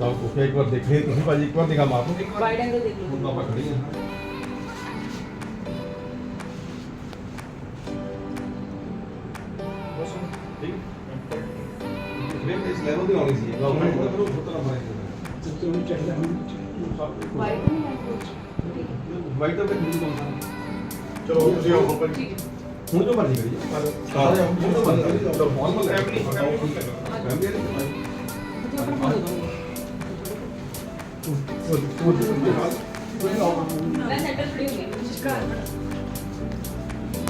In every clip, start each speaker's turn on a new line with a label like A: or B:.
A: ਤਾਂ ਉਹ ਇੱਕ ਵਾਰ ਦੇਖੇ ਤੁਸੀਂ ਭਾਜੀ ਇੱਕ ਵਾਰ ਦਿਖਾ ਮਾਰ ਲਓ
B: ਵਾਈਡ ਐਂਗਲ ਦੇਖ
A: ਹੁਣ
B: ਲਓ
A: ਤਾਂ ਆਪਾਂ ਖੜੀ ਹਾਂ ਬਸ ਠੀਕ ਫਿਰ ਇਸ ਲੈਵਲ ਦੀ ਆਉਣੀ ਸੀ ਗਵਰਨਮੈਂਟ ਦਾ ਫਿਰ ਉਹ ਤਰ੍ਹਾਂ ਬਣਾਇਆ
B: ਵਾਈਡ ਨਹੀਂ ਹੈ ਕੁਝ
A: ਵਾਈਟ ਤਾਂ ਖੜੀ ਕੌਣ ਚਲੋ ਤੁਸੀਂ ਆਓ ਉੱਪਰ
B: ਠੀਕ ਹੈ
A: ਹੁਣ ਜੋ ਮਰਜ਼ੀ ਕਰੀਏ ਸਾਰੇ ਹੁਣ ਜੋ ਮਰਜ਼ੀ ਕਰੀਏ ਚਲੋ ਫਾਰਮਲ ਫੈਮਿਲੀ ਫੈਮਿਲੀ
B: ਤੁਸੀਂ ਆਪਣਾ ਫੋਨ ਦੇ ਦਿਓ ਮੈਂ ਸੈਂਟਰ ਖੜੀ ਹੋਈ ਹਾਂ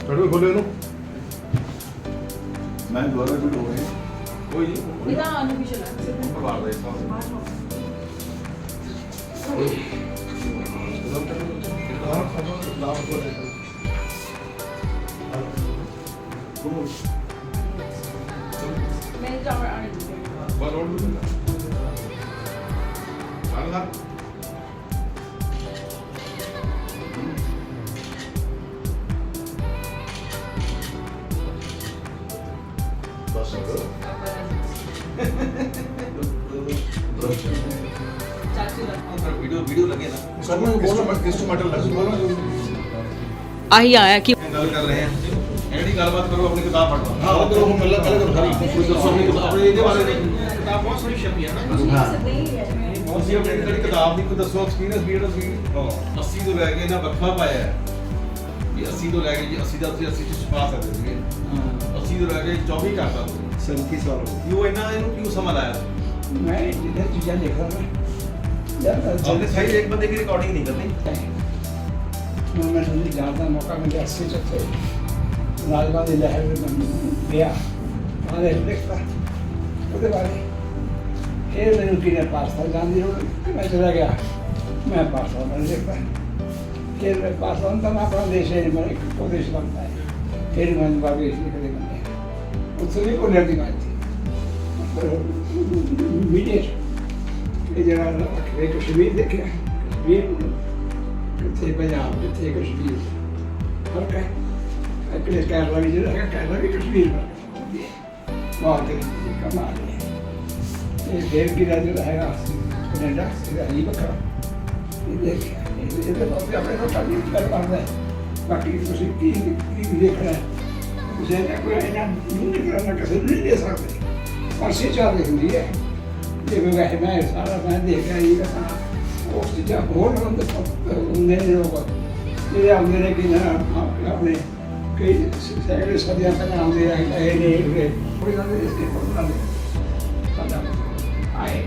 A: ਚੜੋ ਖੋਲੇ ਇਹਨੂੰ
C: ਮੈਂ ਗਵਰਨਮੈਂਟ ਹੋ ਗਏ
A: ਕੋਈ ਨਹੀਂ
B: ਇਹਦਾ ਅਨੁਪਿਸ਼ਲ ਹੈ
A: ਪਰਿਵਾਰ ਦਾ ਹਿੱਸਾ
B: ਮੈਂ ਚਾਵਰ ਆਣੇ
C: ਬਸ
B: ਚਾਚੂ ਦਾ
A: ਵੀਡੀਓ ਵੀਡੀਓ ਲੱਗੇ ਨਾ
C: ਸਰ ਮੈਂ ਬੋਲਣਾ ਕਿਸ ਤੋਂ ਮੈਟਰ ਲੱਗ
B: ਆਹੀ ਆਇਆ ਕਿ
A: ਗੱਲ ਕਰ ਰਹੇ ਹਾਂ ਐਡੀ ਗੱਲਬਾਤ ਕਰੋ ਆਪਣੀ ਕਿਤਾਬ ਪੜ੍ਹੋ
C: ਹਾਂ ਕਰੋ ਹੁਣ ਪਹਿਲਾਂ ਪਹਿਲਾਂ ਕਰੋ ਸਾਰੀ
A: ਕੋਈ ਦੱਸੋ ਆਪਣੀ ਕਿਤਾਬ ਆਪਣੇ ਇਹਦੇ ਬਾਰੇ ਨਹੀਂ ਕਿਤਾਬ ਬਹੁਤ ਸੋਹਣੀ ਛਪੀ ਹੈ ਨਾ
C: ਹਾਂ
A: ਤੁਸੀਂ ਆਪਣੀ ਜਿਹੜੀ ਕਿਤਾਬ ਦੀ ਕੋਈ ਦੱਸੋ ਐਕਸਪੀਰੀਅੰਸ ਵੀ ਜਿਹੜਾ ਤੁਸੀਂ 80 ਤੋਂ ਲੈ ਕੇ ਇਹਨਾਂ ਵੱਖਰਾ ਪਾਇਆ ਹੈ ਵੀ 80 ਤੋਂ ਲੈ ਕੇ ਜੀ 80 ਦਾ ਤੁਸੀਂ 80 ਚ ਪਾ ਸਕਦੇ ਸੀਗੇ। 80 ਤੋਂ ਲੈ ਕੇ 24 ਕਰਤਾ ਤੁਸੀਂ
D: 37 ਸਾਲ ਹੋ
A: ਗਏ। ਉਹ ਇਹਨਾਂ ਇਹਨੂੰ ਕਿਉਂ ਸਮਾਂ ਲਾਇਆ?
D: ਮੈਂ ਜਿਹੜਾ ਚੀਜ਼ਾਂ ਦੇਖ ਰਿਹਾ ਹਾਂ। ਯਾਰ
A: ਸਹੀ ਇੱਕ ਬੰਦੇ ਦੀ ਰਿਕਾਰਡਿੰਗ ਨਹੀਂ ਕਰਨੀ। ਮੈਂ
D: ਸਮਝੀ ਜਾਣ ਦਾ ਮੌਕਾ ਮਿਲਿਆ 80 ਚ ਤੇ ਨਾਲ ਬਾਅਦ ਲਹਿਰ ਵਿੱਚ ਗਿਆ। ਉਹਦੇ ਦੇਖਦਾ ਉਹਦੇ ਬਾਰੇ ਇਹ ਮੈਨੂੰ ਕਿਨੇ ਪਾਸਤਾ ਜਾਂਦੀ ਰੋਡ ਕਿ ਮੈਂ ਚਲਾ ਗਿਆ। ਮੈਂ ਪਾਸਤਾ ਮੈਂ ਦੇਖਦਾ ਕਿ ਮੈਂ ਪਾਸਤਾ ਹੁੰਦਾ ਮੈਂ ਆਪਣਾ ਦੇਸ਼ ਹੈ, ਮੈਂ ਇੱਕ ਪ੍ਰਦੇਸ਼ ਬਣਦਾ ਹੈ ਫਿਰ ਮੈਂ ਬਾਬੇ ਇਸ ਲਈ ਬੰਦੇ ਉੱਥੇ ਵੀ ਕੋਈ ਲੜਦੀ ਮਾਰਦੀ ਮੀਡੀਆ ਇਹ ਜਿਹੜਾ ਅਖਰੇ ਕਸ਼ਮੀਰ ਦੇਖਿਆ। ਕਸ਼ਮੀਰ ਕਿੱਥੇ ਪੰਜਾਬ, ਕਿੱਥੇ ਕਸ਼ਮੀਰ। ਫ਼ਰਕ ਹੈ। ਅਕਲੇ ਕੇਰਲਾ ਵੀ ਜਿਹੜਾ ਹੈਗਾ ਕੇਰਲਾ ਵੀ ਕਸ਼ਮੀਰ ਵਰਗਾ ਬਹੁਤ ਹੀ ਕਮਾਲ ਇਹ ਦੇਵਗਿਰਾ ਜਿਹੜਾ ਹੈਗਾ ਕੈਨੇਡਾ ਇਹਦਾ ਹੀ ਵੱਖਰਾ ਇਹ ਦੇਖਿਆ ਇਹ- ਇਹਦੇ ਬਾਰੇ ਆਪਣੇ ਨੂੰ ਕਾਹਦੀ ਗੱਲ ਕਰਦਾ ਹੈ ਬਾਕੀ ਤੁਸੀਂ ਕੀ ਕੀ ਦੇਖਣਾ ਤੁਸੀਂ ਇਹਨਾਂ ਕੋਈ ਇਹਨਾਂ ਨੂੰ ਨਹੀਂ ਕਰਨਾ ਕਿਸੇ ਨੂੰ ਨਹੀਂ ਦੇ ਸਕਦੇ ਪਰ ਸੇ ਚਾਹ ਹੁੰਦੀ ਹੈ ਜਿਵੇਂ ਵੈਸੇ ਮੈਂ ਸਾਰਾ ਮੈਂ ਦੇਖ ਰਿਹਾ ਇਹ ਤਾਂ ਉਸ ਚੀਜ਼ਾਂ ਹੋਰ ਹੁੰਦੇ ਹੁੰਦੇ ਨੇ ਲੋਕ ਜਿਹੜੇ ਆਉਂਦੇ ਨੇ ਕਿ ਨਾ ਆਪ- ਆਪਣੇ ਕਈ ਸੈਕੜੇ ਸਦੀਆਂ ਪਹਿਲਾਂ ਆਉਂਦੇ ਆ ਇਹ ਨੇ ਇਹ ਕੋਈ ਨਹੀਂ ਇਸ ਦੇ ਕੋਲ ਨਾ ਸਾਡਾ ਆਏ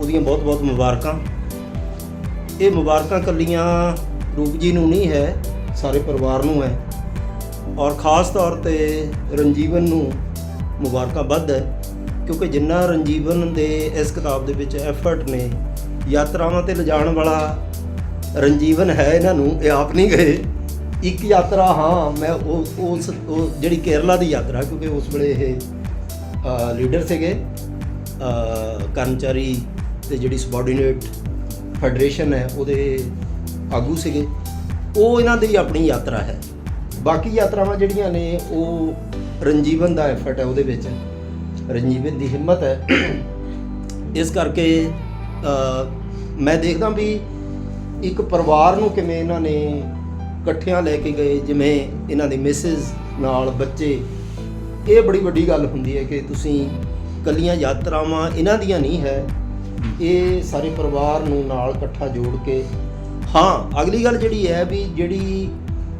E: ਉਹਦੀਆਂ ਬਹੁਤ-ਬਹੁਤ ਮੁਬਾਰਕਾਂ। ਇਹ ਮੁਬਾਰਕਾਂ ਕੱਲੀਆਂ ਰੂਪ ਜੀ ਨੂੰ ਨਹੀਂ ਹੈ, ਸਾਰੇ ਪਰਿਵਾਰ ਨੂੰ ਹੈ। ਔਰ ਖਾਸ ਤੌਰ ਤੇ ਰਣਜੀਵਨ ਨੂੰ ਮੁਬਾਰਕਾਂ ਵੱਧ ਹੈ, ਕਿਉਂਕਿ ਜਿੰਨਾ ਰਣਜੀਵਨ ਦੇ ਇਸ ਕਿਤਾਬ ਦੇ ਵਿੱਚ ਐਫਰਟ ਨੇ, ਯਾਤਰਾਵਾਂ ਤੇ ਲਿਜਾਣ ਵਾਲਾ ਰਣਜੀਵਨ ਹੈ ਇਹਨਾਂ ਨੂੰ, ਇਹ ਆਪ ਨਹੀਂ ਗਏ। ਇੱਕ ਯਾਤਰਾ, ਹਾਂ, ਮੈਂ ਉਹ ਉਸ, ਉਹ ਜਿਹੜੀ ਕੇਰਲਾ ਦੀ ਯਾਤਰਾ, ਕਿਉਂਕਿ ਉਸ ਵੇਲੇ ਇਹ ਲੀਡਰ ਸੀਗੇ ਕਰਮਚਾਰੀ ਤੇ ਜਿਹੜੀ ਸਬਆਰਡੀਨੇਟ ਫੈਡਰੇਸ਼ਨ ਹੈ, ਉਹਦੇ ਆਗੂ ਸੀਗੇ। ਉਹ ਇਹਨਾਂ ਦੀ ਆਪਣੀ ਯਾਤਰਾ ਹੈ। ਬਾਕੀ ਯਾਤਰਾਵਾਂ ਜਿਹੜੀਆਂ ਨੇ, ਉਹ ਰਣਜੀਵਨ ਦਾ ਐਫਰਟ ਹੈ, ਉਹਦੇ ਵਿੱਚ। ਰਣਜੀਵਨ ਦੀ ਹਿੰਮਤ ਹੈ। ਇਸ ਕਰਕੇ ਮੈਂ ਦੇਖਦਾ ਵੀ ਇੱਕ ਪਰਿਵਾਰ ਨੂੰ ਕਿਵੇਂ ਇਹਨਾਂ ਨੇ ਇਕੱਠਿਆਂ ਲੈ ਕੇ ਗਏ, ਜਿਵੇਂ ਇਹਨਾਂ ਦੇ ਮਿਸਿਸ ਨਾਲ ਬੱਚੇ। ਇਹ ਬੜੀ ਵੱਡੀ ਗੱਲ ਹੁੰਦੀ ਹੈ ਕਿ ਤੁਸੀਂ ਕੱਲੀਆਂ ਯਾਤਰਾਵਾਂ ਇਹਨਾਂ ਦੀਆਂ ਨਹੀਂ ਹੈ। ਇਹ ਸਾਰੇ ਪਰਿਵਾਰ ਨੂੰ ਨਾਲ ਇਕੱਠਾ ਜੋੜ ਕੇ। ਹਾਂ, ਅਗਲੀ ਗੱਲ ਜਿਹੜੀ ਹੈ ਵੀ ਜਿਹੜੀ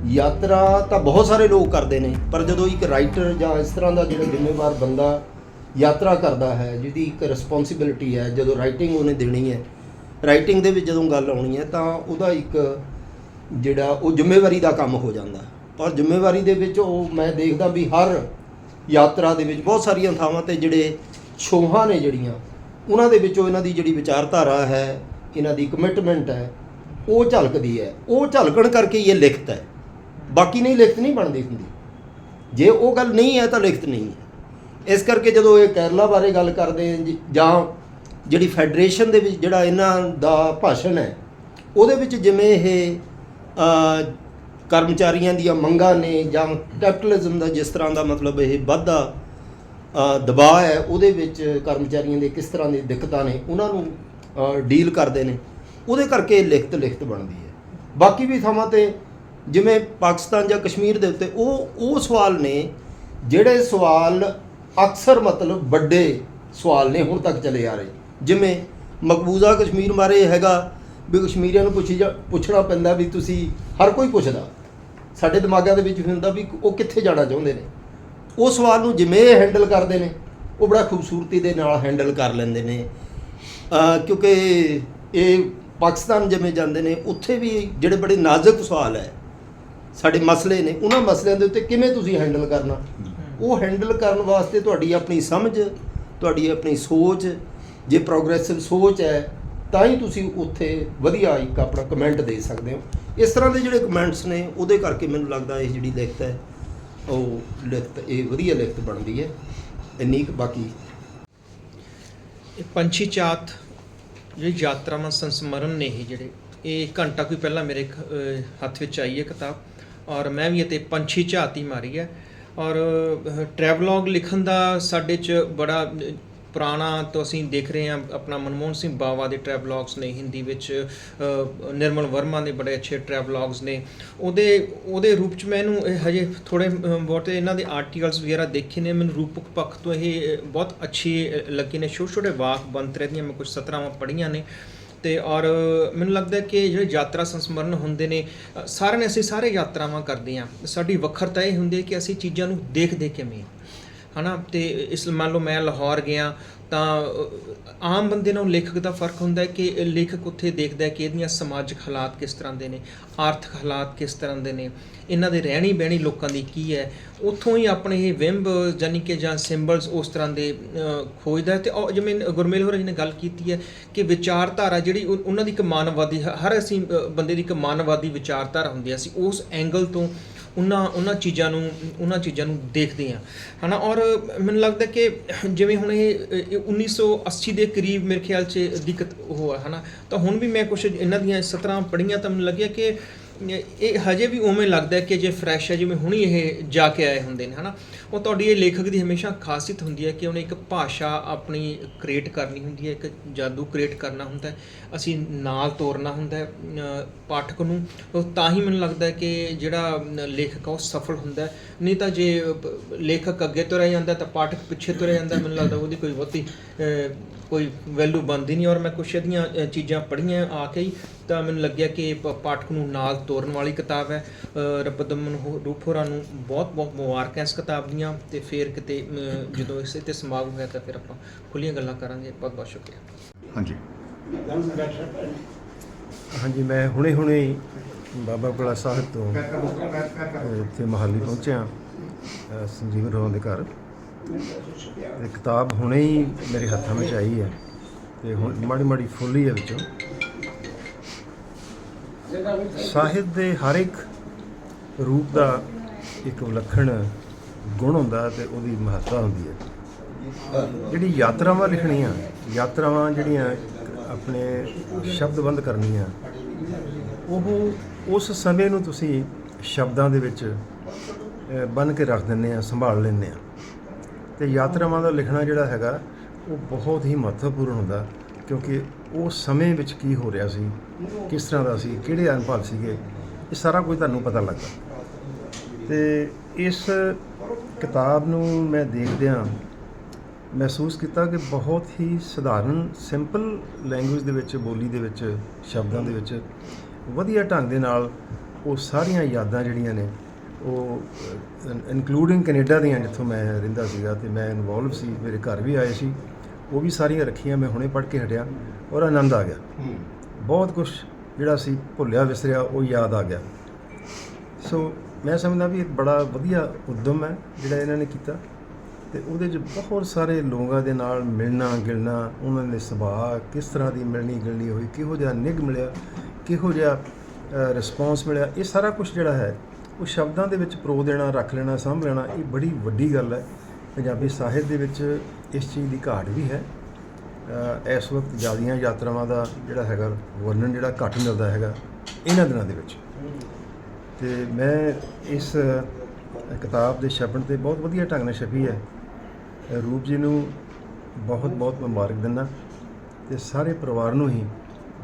E: ਯਾਤਰਾ ਤਾਂ ਬਹੁਤ ਸਾਰੇ ਲੋਕ ਕਰਦੇ ਨੇ, ਪਰ ਜਦੋਂ ਇੱਕ ਰਾਈਟਰ ਜਾਂ ਇਸ ਤਰ੍ਹਾਂ ਦਾ ਜਿਹੜਾ ਜ਼ਿੰਮੇਵਾਰ ਬੰਦਾ ਯਾਤਰਾ ਕਰਦਾ ਹੈ, ਜਿਹਦੀ ਇੱਕ ਰਿਸਪੌਂਸਿਬਿਲਿਟੀ ਹੈ, ਜਦੋਂ ਰਾਈਟਿੰਗ ਉਹਨੇ ਦੇਣੀ ਹੈ ਰਾਈਟਿੰਗ ਦੇ ਵਿੱਚ ਜਦੋਂ ਗੱਲ ਆਉਣੀ ਹੈ, ਤਾਂ ਉਹਦਾ ਇੱਕ ਜਿਹੜਾ ਉਹ ਜ਼ਿੰਮੇਵਾਰੀ ਦਾ ਕੰਮ ਹੋ ਜਾਂਦਾ। ਔਰ ਜ਼ਿੰਮੇਵਾਰੀ ਦੇ ਵਿੱਚ ਉਹ ਮੈਂ ਦੇਖਦਾ ਵੀ ਹਰ ਯਾਤਰਾ ਦੇ ਵਿੱਚ ਬਹੁਤ ਸਾਰੀਆਂ ਥਾਵਾਂ ਤੇ ਜਿਹੜੇ ਛੋਹਾਂ ਨੇ ਜਿਹੜੀਆਂ ਉਹਨਾਂ ਦੇ ਵਿੱਚੋਂ ਇਹਨਾਂ ਦੀ ਜਿਹੜੀ ਵਿਚਾਰਧਾਰਾ ਹੈ ਇਹਨਾਂ ਦੀ ਕਮਿਟਮੈਂਟ ਹੈ ਉਹ ਝਲਕਦੀ ਹੈ। ਉਹ ਝਲਕਣ ਕਰਕੇ ਇਹ ਲਿਖਤ ਹੈ। ਬਾਕੀ ਨਹੀਂ ਲਿਖਤ ਨਹੀਂ ਬਣਦੀ ਹੁੰਦੀ। ਜੇ ਉਹ ਗੱਲ ਨਹੀਂ ਹੈ ਤਾਂ ਲਿਖਤ ਨਹੀਂ ਹੈ। ਇਸ ਕਰਕੇ ਜਦੋਂ ਇਹ ਕੇਰਲਾ ਬਾਰੇ ਗੱਲ ਕਰਦੇ ਜੀ, ਜਾਂ ਜਿਹੜੀ ਫੈਡਰੇਸ਼ਨ ਦੇ ਵਿੱਚ ਜਿਹੜਾ ਇਹਨਾਂ ਦਾ ਭਾਸ਼ਣ ਹੈ ਉਹਦੇ ਵਿੱਚ ਜਿਵੇਂ ਇਹ ਕਰਮਚਾਰੀਆਂ ਦੀਆਂ ਮੰਗਾਂ ਨੇ ਜਾਂ ਕੈਪੀਟਲਿਜ਼ਮ ਦਾ ਜਿਸ ਤਰ੍ਹਾਂ ਦਾ ਮਤਲਬ ਇਹ ਵਾਧਾ ਦਬਾਅ ਹੈ, ਉਹਦੇ ਵਿੱਚ ਕਰਮਚਾਰੀਆਂ ਦੇ ਕਿਸ ਤਰ੍ਹਾਂ ਦੀ ਦਿੱਕਤਾਂ ਨੇ, ਉਹਨਾਂ ਨੂੰ ਡੀਲ ਕਰਦੇ ਨੇ। ਉਹਦੇ ਕਰਕੇ ਇਹ ਲਿਖਤ ਲਿਖਤ ਬਣਦੀ ਹੈ। ਬਾਕੀ ਵੀ ਥਾਵਾਂ ਤੇ ਜਿਵੇਂ ਪਾਕਿਸਤਾਨ ਜਾਂ ਕਸ਼ਮੀਰ ਦੇ ਉੱਤੇ ਉਹ ਉਹ ਸਵਾਲ ਨੇ, ਜਿਹੜੇ ਸਵਾਲ ਅਕਸਰ ਮਤਲਬ ਵੱਡੇ ਸਵਾਲ ਨੇ, ਹੁਣ ਤੱਕ ਚਲੇ ਆ ਰਹੇ। ਜਿਵੇਂ ਮਕਬੂਜ਼ਾ ਕਸ਼ਮੀਰ ਬਾਰੇ ਹੈਗਾ ਵੀ ਕਸ਼ਮੀਰੀਆਂ ਨੂੰ ਪੁੱਛੀ ਜਾ ਪੁੱਛਣਾ ਪੈਂਦਾ ਵੀ ਤੁਸੀਂ ਹਰ ਕੋਈ ਪੁੱਛਦਾ। ਸਾਡੇ ਦਿਮਾਗਾਂ ਦੇ ਵਿੱਚ ਵੀ ਹੁੰਦਾ ਵੀ ਉਹ ਕਿੱਥੇ ਜਾਣਾ ਚਾਹੁੰਦੇ ਨੇ। ਉਹ ਸਵਾਲ ਨੂੰ ਜਿਵੇਂ ਹੈਂਡਲ ਕਰਦੇ ਨੇ, ਉਹ ਬੜਾ ਖੂਬਸੂਰਤੀ ਦੇ ਨਾਲ ਹੈਂਡਲ ਕਰ ਲੈਂਦੇ ਨੇ। ਕਿਉਂਕਿ ਇਹ ਪਾਕਿਸਤਾਨ ਜਿਵੇਂ ਜਾਂਦੇ ਨੇ, ਉੱਥੇ ਵੀ ਜਿਹੜੇ ਬੜੇ ਨਾਜ਼ੁਕ ਸਵਾਲ ਹੈ, ਸਾਡੇ ਮਸਲੇ ਨੇ, ਉਹਨਾਂ ਮਸਲਿਆਂ ਦੇ ਉੱਤੇ ਕਿਵੇਂ ਤੁਸੀਂ ਹੈਂਡਲ ਕਰਨਾ? ਉਹ ਹੈਂਡਲ ਕਰਨ ਵਾਸਤੇ ਤੁਹਾਡੀ ਆਪਣੀ ਸਮਝ, ਤੁਹਾਡੀ ਆਪਣੀ ਸੋਚ, ਜੇ ਪ੍ਰੋਗਰੈਸਿਵ ਸੋਚ ਹੈ ਤਾਂ ਹੀ ਤੁਸੀਂ ਉੱਥੇ ਵਧੀਆ ਇੱਕ ਆਪਣਾ ਕਮੈਂਟ ਦੇ ਸਕਦੇ ਹੋ। ਇਸ ਤਰ੍ਹਾਂ ਦੇ ਜਿਹੜੇ ਕਮੈਂਟਸ ਨੇ, ਉਹਦੇ ਕਰਕੇ ਮੈਨੂੰ ਲੱਗਦਾ ਇਹ ਜਿਹੜੀ ਲਿਖਤ ਹੈ, ਉਹ ਲਿਖਤ, ਇਹ ਵਧੀਆ ਲਿਖਤ ਬਣਦੀ ਹੈ। ਇੰਨੀ ਕੁ ਬਾਕੀ।
F: ਇਹ ਪੰਛੀ ਚਾਤ, ਜਿਹੜੀ ਯਾਤਰਾਵਾਂ ਸੰਸਮਰਨ ਨੇ ਇਹ ਜਿਹੜੇ, ਇਹ ਘੰਟਾ ਕੋਈ ਪਹਿਲਾਂ ਮੇਰੇ ਹੱਥ ਵਿੱਚ ਆਈ ਹੈ ਕਿਤਾਬ। ਔਰ ਮੈਂ ਵੀ ਇਹ ਤੇ ਪੰਛੀ ਝਾਤੀ ਮਾਰੀ ਹੈ। ਔਰ ਟਰੈਵਲੌਗ ਲਿਖਣ ਦਾ ਸਾਡੇ ਚ ਬੜਾ ਪੁਰਾਣਾ ਤੋਂ ਅਸੀਂ ਦੇਖ ਰਹੇ ਹਾਂ ਆਪਣਾ ਮਨਮੋਹਨ ਸਿੰਘ ਬਾਵਾ ਦੇ ਟਰੈਵਲੌਗਸ ਨੇ ਹਿੰਦੀ ਵਿੱਚ ਨਿਰਮਲ ਵਰਮਾ ਦੇ ਬੜੇ ਅੱਛੇ ਟਰੈਵਲੌਗਸ ਨੇ। ਉਹਦੇ ਉਹਦੇ ਰੂਪ ਚ ਮੈਂ ਇਹਨੂੰ ਇਹ ਹਜੇ ਥੋੜੇ ਬਹੁਤੇ ਇਹਨਾਂ ਦੇ ਆਰਟੀਕਲਸ ਵਗੈਰਾ ਦੇਖੇ ਨੇ। ਮੈਨੂੰ ਰੂਪਕ ਪੱਖ ਤੋਂ ਇਹ ਬਹੁਤ ਅੱਛੀ ਅਹ, ਲੱਗੀ ਨੇ। ਛੋਟੇ ਛੋਟੇ ਵਾਕ ਬੰਤ ਰਹਿੰਦੀਆਂ ਮੈਂ ਕੁਝ ਸਤਰਾਵਾਂ ਪੜ੍ਹੀਆਂ ਨੇ। ਤੇ ਔਰ ਮੈਨੂੰ ਲੱਗਦਾ ਕਿ ਜਿਹੜੇ ਯਾਤਰਾ ਸੰਸਮਰਨ ਹੁੰਦੇ ਨੇ ਸਾਰਿਆਂ ਨੇ ਅਸੀਂ ਸਾਰੇ ਯਾਤਰਾਵਾਂ ਕਰਦੇ ਹਾਂ। ਸਾਡੀ ਵੱਖਰਤਾ ਇਹ ਹੁੰਦੀ ਹੈ ਕਿ ਅਸੀਂ ਚੀਜ਼ਾਂ ਨੂੰ ਦੇਖ ਦੇਖ ਕੇ ਮੈਂ ਹਨਾ? ਤੇ ਇਸ ਮੰਨ ਲਓ ਮੈਂ ਲਾਹੌਰ ਗਿਆ, ਤਾਂ ਆਮ ਬੰਦੇ ਨਾਲ ਲੇਖਕ ਦਾ ਫ਼ਰਕ ਹੁੰਦਾ ਹੈ ਕਿ ਲੇਖਕ ਉੱਥੇ ਦੇਖਦਾ ਹੈ ਕਿ ਇਹਦੀਆਂ ਸਮਾਜਿਕ ਹਾਲਾਤ ਕਿਸ ਤਰ੍ਹਾਂ ਦੇ ਨੇ, ਆਰਥਿਕ ਹਾਲਾਤ ਕਿਸ ਤਰ੍ਹਾਂ ਦੇ ਨੇ, ਇਹਨਾਂ ਦੇ ਰਹਿਣੀ ਬਹਿਣੀ ਲੋਕਾਂ ਦੀ ਕੀ ਹੈ? ਉੱਥੋਂ ਹੀ ਆਪਣੇ ਇਹ ਵਿੰਬ ਜਾਨੀ ਕਿ ਜਾਂ ਸਿੰਬਲਸ ਉਸ ਤਰ੍ਹਾਂ ਦੇ ਖੋਜਦਾ ਹੈ। ਤੇ ਜਿਵੇਂ ਗੁਰਮੇਲ ਹੋਰਾਂ ਜੀ ਨੇ ਗੱਲ ਕੀਤੀ ਹੈ ਕਿ ਵਿਚਾਰਧਾਰਾ ਜਿਹੜੀ ਉਹ- ਉਹਨਾਂ ਦੀ ਇੱਕ ਮਾਨਵਵਾਦੀ ਹਰ ਅਸੀਂ ਬੰਦੇ ਦੀ ਇੱਕ ਮਾਨਵਵਾਦੀ ਵਿਚਾਰਧਾਰਾ ਹੁੰਦੀ ਹੈ, ਅਸੀਂ ਉਸ ਐਂਗਲ ਤੋਂ ਉਹਨਾਂ ਉਹਨਾਂ ਚੀਜ਼ਾਂ ਨੂੰ, ਉਹਨਾਂ ਚੀਜ਼ਾਂ ਨੂੰ ਦੇਖਦੇ ਹਾਂ। ਹਨਾ, ਔਰ ਮੈਨੂੰ ਲੱਗਦਾ ਕਿ ਜਿਵੇਂ ਹੁਣ ਇਹ ਇਹ 1980 ਦੇ ਕਰੀਬ ਮੇਰੇ ਖਿਆਲ 'ਚ ਦਿੱਕਤ ਉਹ ਹੈ ਹਨਾ। ਤਾਂ ਹੁਣ ਵੀ ਮੈਂ ਕੁਝ ਇਹਨਾਂ ਦੀਆਂ ਸਤਰਾਂ ਪੜ੍ਹੀਆਂ ਤਾਂ ਮੈਨੂੰ ਲੱਗਿਆ ਕਿ ਇਹ ਹਜੇ ਵੀ ਉਵੇਂ ਲੱਗਦਾ ਕਿ ਜੇ ਫਰੈਸ਼ ਹੈ, ਜਿਵੇਂ ਹੁਣੀ ਇਹ ਜਾ ਕੇ ਆਏ ਹੁੰਦੇ ਨੇ, ਹਨਾ? ਉਹ ਤੁਹਾਡੀ ਇਹ ਲੇਖਕ ਦੀ ਹਮੇਸ਼ਾ ਖਾਸੀਅਤ ਹੁੰਦੀ ਹੈ ਕਿ ਉਹਨੇ ਇੱਕ ਭਾਸ਼ਾ ਆਪਣੀ ਕ੍ਰੀਏਟ ਕਰਨੀ ਹੁੰਦੀ ਹੈ, ਇੱਕ ਜਾਦੂ ਕ੍ਰੀਏਟ ਕਰਨਾ ਹੁੰਦਾ ਹੈ, ਅਸੀਂ ਨਾਲ ਤੋਰਨਾ ਹੁੰਦਾ ਹੈ ਪਾਠਕ ਨੂੰ। ਉਹ ਤਾਂ ਹੀ ਮੈਨੂੰ ਲੱਗਦਾ ਕਿ ਜਿਹੜਾ ਲੇਖਕ ਆ, ਉਹ ਸਫਲ ਹੁੰਦਾ ਨਹੀਂ ਤਾਂ ਜੇ ਲੇਖਕ ਅੱਗੇ ਤੁਰਿਆ ਜਾਂਦਾ ਤਾਂ ਪਾਠਕ ਪਿੱਛੇ ਤੁਰਿਆ ਜਾਂਦਾ ਮੈਨੂੰ ਲੱਗਦਾ ਉਹਦੀ ਕੋਈ ਬਹੁਤੀ ਕੋਈ ਵੈਲਿਊ ਬਣਦੀ ਨਹੀਂ। ਔਰ ਮੈਂ ਕੁਛ ਇਹਦੀਆਂ ਚੀਜ਼ਾਂ ਪੜ੍ਹੀਆਂ ਆ ਕੇ ਹੀ, ਤਾਂ ਮੈਨੂੰ ਲੱਗਿਆ ਕਿ ਪ- ਪਾਠਕ ਨੂੰ ਨਾਲ ਤੋਰਨ ਵਾਲੀ ਕਿਤਾਬ ਹੈ। ਅ, ਰਬਦਮਨ ਹੋ- ਰੂਪ ਹੋਰਾਂ ਨੂੰ ਬਹੁਤ ਬਹੁਤ ਮੁਬਾਰਕਾਂ ਇਸ ਕਿਤਾਬ ਦੀਆਂ ਤੇ ਫਿਰ ਕਿਤੇ ਜਦੋਂ ਇਸੇ ਤੇ ਸਮਾਗਮ ਹੋਇਆ ਤਾਂ ਫਿਰ ਆਪਾਂ ਖੁੱਲੀਆਂ ਗੱਲਾਂ ਕਰਾਂਗੇ। ਬਹੁਤ ਬਹੁਤ ਸ਼ੁਕਰੀਆ।
C: ਹਾਂਜੀ।
G: ਹਾਂਜੀ ਮੈਂ ਹੁਣੇ ਹੁਣੇ ਹੀ ਬਾਬਾ ਬੁਲਾ ਸਾਹਿਬ ਤੋਂ ਇੱਥੇ ਮਹਾਲੀ ਪਹੁੰਚਿਆ। ਸੰਜੀਵ ਰੋਹਨ ਦੇ ਘਰ। ਇਹ ਕਿਤਾਬ ਹੁਣੇ ਹੀ ਮੇਰੇ ਹੱਥਾਂ ਵਿੱਚ ਆਈ ਹੈ। ਤੇ ਹੁਣ ਮਾੜੀ ਮਾੜੀ ਫੁੱਲੀ ਹੈ ਵਿੱਚੋਂ। ਸਾਹਿਤ ਦੇ ਹਰ ਇੱਕ ਰੂਪ ਦਾ ਇੱਕ ਵਿਲੱਖਣ ਗੁਣ ਹੁੰਦਾ ਤੇ ਉਹਦੀ ਮਹੱਤਤਾ ਹੁੰਦੀ ਹੈ। ਜਿਹੜੀ ਯਾਤਰਾਵਾਂ ਲਿਖਣੀਆਂ, ਯਾਤਰਾਵਾਂ ਜਿਹੜੀਆਂ ਆਪਣੇ ਸ਼ਬਦਬੰਦ ਕਰਨੀਆਂ, ਉਹ ਉਸ ਸਮੇਂ ਨੂੰ ਤੁਸੀਂ ਸ਼ਬਦਾਂ ਦੇ ਵਿੱਚ ਬਨ ਕੇ ਰੱਖ ਦਿੰਦੇ ਆ, ਸੰਭਾਲ ਲੈਂਦੇ ਆ। ਤੇ ਯਾਤਰਾਵਾਂ ਦਾ ਲਿਖਣਾ ਜਿਹੜਾ ਹੈਗਾ, ਉਹ ਬਹੁਤ ਹੀ ਮਹੱਤਵਪੂਰਨ ਹੁੰਦਾ, ਕਿਉਂਕਿ ਉਹ ਸਮੇਂ ਵਿੱਚ ਕੀ ਹੋ ਰਿਹਾ ਸੀ? ਕਿਸ ਤਰ੍ਹਾਂ ਦਾ ਸੀ? ਕਿਹੜੇ ਅਨੁਭਵ ਸੀਗੇ? ਇਹ ਸਾਰਾ ਕੁਝ ਤੁਹਾਨੂੰ ਪਤਾ ਲੱਗਾ ਤੇ ਇਸ ਕਿਤਾਬ ਨੂੰ ਮੈਂ ਦੇਖਦਿਆਂ ਮਹਿਸੂਸ ਕੀਤਾ ਕਿ ਬਹੁਤ ਹੀ ਸਧਾਰਨ, ਸਿੰਪਲ ਲੈਂਗੁਏਜ ਦੇ ਵਿੱਚ, ਬੋਲੀ ਦੇ ਵਿੱਚ, ਸ਼ਬਦਾਂ ਦੇ ਵਿੱਚ ਵਧੀਆ ਢੰਗ ਦੇ ਨਾਲ ਉਹ ਸਾਰੀਆਂ ਯਾਦਾਂ ਜਿਹੜੀਆਂ ਨੇ, ਉਹ ਇਨਕਲੂਡਿੰਗ ਕੈਨੇਡਾ ਦੀਆਂ ਜਿੱਥੋਂ ਮੈਂ ਰਹਿੰਦਾ ਸੀਗਾ ਤੇ ਮੈਂ ਇਨਵੋਲਵ ਸੀ, ਮੇਰੇ ਘਰ ਵੀ ਆਏ ਸੀ। ਉਹ ਵੀ ਸਾਰੀਆਂ ਰੱਖੀਆਂ ਮੈਂ ਹੁਣੇ ਪੜ੍ਹ ਕੇ ਹਟਿਆ ਔਰ ਆਨੰਦ ਆ ਗਿਆ। ਬਹੁਤ ਕੁਝ ਜਿਹੜਾ ਸੀ ਭੁੱਲਿਆ ਵਿਸਰਿਆ ਉਹ ਯਾਦ ਆ ਗਿਆ। ਸੋ ਮੈਂ ਸਮਝਦਾ ਵੀ ਇੱਕ ਬੜਾ ਵਧੀਆ ਉਦਮ ਹੈ ਜਿਹੜਾ ਇਹਨਾਂ ਨੇ ਕੀਤਾ ਤੇ ਉਹਦੇ 'ਚ ਬਹੁਤ ਸਾਰੇ ਲੋਕਾਂ ਦੇ ਨਾਲ ਮਿਲਣਾ ਗਿਲਣਾ ਉਹਨਾਂ ਦੇ ਸੁਭਾਅ ਕਿਸ ਤਰ੍ਹਾਂ ਦੀ ਮਿਲਣੀ ਗਿਲਣੀ ਹੋਈ ਕਿਹੋ ਜਿਹਾ ਨਿਗ ਮਿਲਿਆ ਕਿਹੋ ਜਿਹਾ ਰਿਸਪੌਂਸ ਮਿਲਿਆ ਇਹ ਸਾਰਾ ਕੁਝ ਜਿਹੜਾ ਹੈ ਉਹ ਸ਼ਬਦਾਂ ਦੇ ਵਿੱਚ ਪਰੋ ਦੇਣਾ ਰੱਖ ਲੈਣਾ ਸਾਂਭ ਲੈਣਾ ਇਹ ਬੜੀ ਵੱਡੀ ਗੱਲ ਹੈ। ਪੰਜਾਬੀ ਸਾਹਿਤ ਦੇ ਵਿੱਚ ਇਸ ਚੀਜ਼ ਦੀ ਘਾਟ ਵੀ ਹੈ। ਇਸ ਵਕਤ ਜਿਆਦੀਆਂ ਯਾਤਰਾਵਾਂ ਦਾ ਜਿਹੜਾ ਹੈਗਾ ਵਰਣਨ ਜਿਹੜਾ ਘੱਟ ਮਿਲਦਾ ਹੈਗਾ ਇਹਨਾਂ ਦਿਨਾਂ ਦੇ ਵਿੱਚ। ਤੇ ਮੈਂ ਇਸ ਕਿਤਾਬ ਦੇ ਛਪਣ ਤੇ ਬਹੁਤ ਵਧੀਆ ਢੰਗ ਨਾਲ ਛਪੀ ਹੈ। ਰੂਪ ਜੀ ਨੂੰ ਬਹੁਤ ਬਹੁਤ ਮੁਬਾਰਕ ਦਿੰਦਾ ਤੇ ਸਾਰੇ ਪਰਿਵਾਰ ਨੂੰ ਹੀ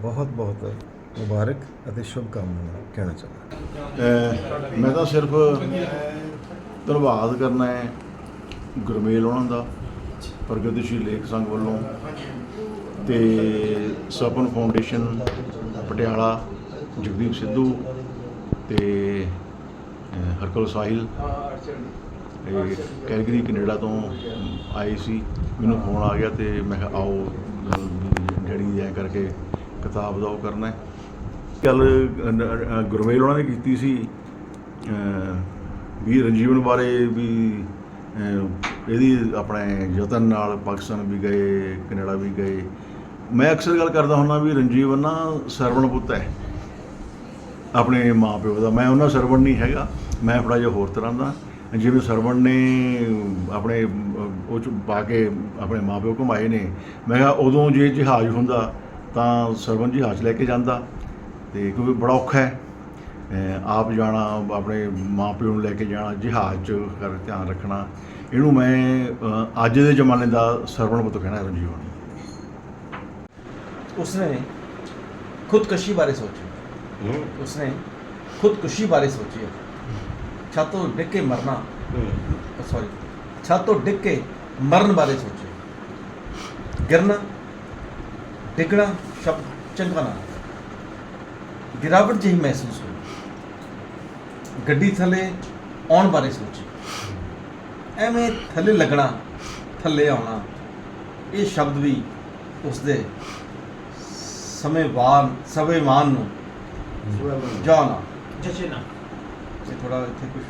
G: ਬਹੁਤ ਬਹੁਤ ਮੁਬਾਰਕ ਅਤੇ ਸ਼ੁਭ ਕਾਮਨਾਵਾਂ ਕਹਿਣਾ ਚਾਹੁੰਦਾ
C: ਮੈਂ ਤਾਂ ਸਿਰਫ ਧੰਨਵਾਦ ਕਰਨਾ ਹੈ ਗੁਰਮੇਲ ਉਹਨਾਂ ਦਾ। ਪ੍ਰਗਤੀਸ਼ੀਲ ਲੇਖ ਸੰਘ ਵੱਲੋਂ ਤੇ ਸਪਨ ਫਾਊਂਡੇਸ਼ਨ ਪਟਿਆਲਾ, ਜਗਦੀਪ ਸਿੱਧੂ ਤੇ ਹਰਕਲ ਸਾਹਿਲ ਇਹ ਕੈਲਗਰੀ ਕੈਨੇਡਾ ਤੋਂ ਆਏ ਸੀ। ਮੈਨੂੰ ਫੋਨ ਆ ਗਿਆ ਤੇ ਮੈਂ ਕਿਹਾ, ਆਓ ਜਿਹੜੀ ਐ ਕਰਕੇ ਕਿਤਾਬ ਦਾ ਉਹ ਕਰਨਾ ਹੈ। ਗੱਲ ਗੁਰਮੇਲ ਉਹਨਾਂ ਨੇ ਕੀਤੀ ਸੀ ਵੀ ਰਣਜੀਵਨ ਬਾਰੇ ਵੀ ਇਹਦੀ ਆਪਣੇ ਯਤਨ ਨਾਲ ਪਾਕਿਸਤਾਨ ਵੀ ਗਏ, ਕੈਨੇਡਾ ਵੀ ਗਏ। ਮੈਂ ਅਕਸਰ ਗੱਲ ਕਰਦਾ ਹੁੰਦਾ ਵੀ ਰਣਜੀਵ ਨਾ ਸਰਵਣ ਪੁੱਤ ਹੈ, ਆਪਣੇ ਮਾਪਿਓ ਦਾ। ਮੈਂ ਉਹਨਾਂ ਸਰਵਣ ਨਹੀਂ ਹੈਗਾ, ਮੈਂ ਥੋੜ੍ਹਾ ਜਿਹਾ ਹੋਰ ਤਰ੍ਹਾਂ ਦਾ। ਜਿਵੇਂ ਸਰਵਣ ਨੇ ਆਪਣੇ, ਉਹ ਚ ਪਾ ਕੇ ਆਪਣੇ ਮਾਪਿਓ ਘੁਮਾਏ ਨੇ, ਮੈਂ ਕਿਹਾ ਉਦੋਂ ਜੇ ਜਹਾਜ਼ ਹੁੰਦਾ ਤਾਂ ਸਰਵਣ ਜਹਾਜ਼ ਲੈ ਕੇ ਜਾਂਦਾ, ਤੇ ਕਿਉਂਕਿ ਬੜਾ ਔਖਾ ਹੈ। ਆਪ ਜਾਣਾ ਆਪਣੇ ਮਾਪਿਓ ਨੂੰ ਲੈ ਕੇ ਜਾਣਾ ਜਹਾਜ਼ 'ਚ ਕਰ ਧਿਆਨ ਰੱਖਣਾ। ਇਹਨੂੰ ਮੈਂ ਅੱਜ ਦੇ ਜ਼ਮਾਨੇ ਦਾ ਸਰਵਣ ਪੁੱਤ ਕਹਿਣਾ ਰਣਜੀਵਨ
A: ਉਸਨੇ ਖੁਦਕੁਸ਼ੀ ਬਾਰੇ ਸੋਚਿਆ ਉਸਨੇ ਖੁਦਕੁਸ਼ੀ ਬਾਰੇ ਸੋਚਿਆ ਛੱਤ ਡਿੱਗ ਕੇ ਮਰਨਾ। ਸੌਰੀ ਛੱਤ ਡਿੱਗ ਕੇ ਮਰਨ ਬਾਰੇ ਸੋਚਿਆ ਗਿਰਨਾ ਡਿੱਗਣਾ ਸ਼ਬਦ ਚੰਗਾ ਨਾ। ਗਿਰਾਵਟ ਜਿਹੀ ਮਹਿਸੂਸ ਹੋਈ। ਗੱਡੀ ਥੱਲੇ ਆਉਣ ਬਾਰੇ ਸੋਚੀ। ਐਵੇਂ ਥੱਲੇ ਲੱਗਣਾ ਥੱਲੇ ਆਉਣਾ ਇਹ ਸ਼ਬਦ ਵੀ ਉਸਦੇ ਸਮੇਵਾਨ ਸਮੇਵਾਨ ਨੂੰ ਜਾਣਾ।
F: ਜਚੇ ਨਾ
A: ਤੇ ਥੋੜਾ ਇੱਥੇ ਕੁਝ